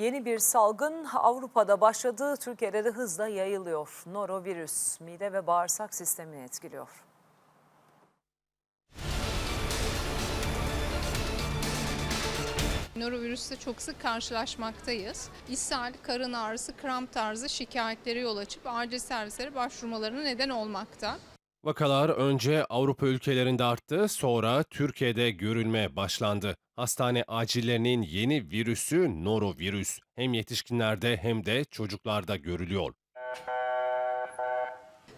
Yeni bir salgın Avrupa'da başladı, Türkiye'de de hızla yayılıyor. Norovirüs mide ve bağırsak sistemini etkiliyor. Norovirüsle çok sık karşılaşmaktayız. İshal, karın ağrısı, kramp tarzı şikayetleri yol açıp acil servislere başvurmalarına neden olmakta. Vakalar önce Avrupa ülkelerinde arttı, sonra Türkiye'de görülmeye başlandı. Hastane acillerinin yeni virüsü norovirüs. Hem yetişkinlerde hem de çocuklarda görülüyor.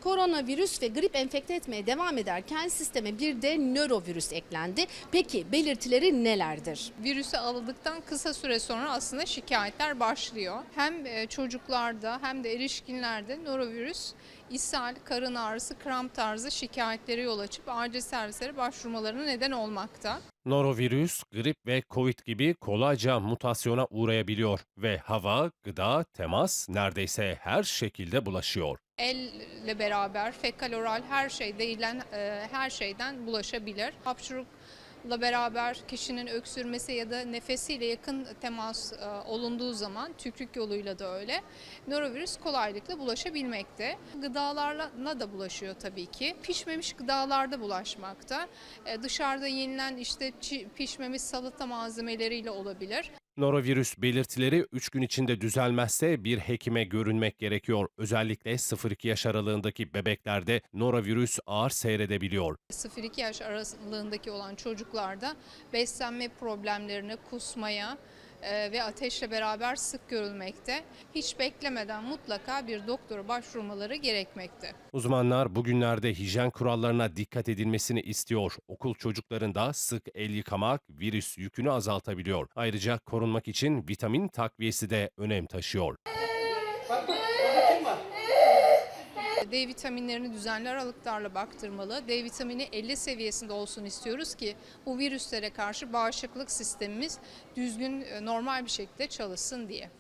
Koronavirüs ve grip enfekte etmeye devam ederken sisteme bir de nörovirüs eklendi. Peki belirtileri nelerdir? Virüsü aldıktan kısa süre sonra aslında şikayetler başlıyor. Hem e, çocuklarda hem de erişkinlerde norovirüs, ishal, karın ağrısı, kramp tarzı şikayetleri yol açıp acil servislere başvurmalarına neden olmakta. Norovirüs, grip ve Covid gibi kolayca mutasyona uğrayabiliyor ve hava, gıda, temas neredeyse her şekilde bulaşıyor. Elle beraber fekal oral her şey değilen e, her şeyden bulaşabilir. Hapşurukla beraber kişinin öksürmesi ya da nefesiyle yakın temas e, olunduğu zaman tükürük yoluyla da öyle norovirüs kolaylıkla bulaşabilmekte. Gıdalarla da bulaşıyor tabii ki. Pişmemiş gıdalarda bulaşmakta. E, dışarıda yenilen işte pişmemiş salata malzemeleriyle olabilir. Norovirüs belirtileri 3 gün içinde düzelmezse bir hekime görünmek gerekiyor. Özellikle 0-2 yaş aralığındaki bebeklerde norovirüs ağır seyredebiliyor. 0-2 yaş aralığındaki olan çocuklarda beslenme problemlerine, kusmaya ve ateşle beraber sık görülmekte. Hiç beklemeden mutlaka bir doktora başvurmaları gerekmekte. Uzmanlar bugünlerde hijyen kurallarına dikkat edilmesini istiyor. Okul çocuklarında sık el yıkamak virüs yükünü azaltabiliyor. Ayrıca korunmak için vitamin takviyesi de önem taşıyor. D vitaminlerini düzenli aralıklarla baktırmalı. D vitamini 50 seviyesinde olsun istiyoruz ki bu virüslere karşı bağışıklık sistemimiz düzgün, e, normal bir şekilde çalışsın diye.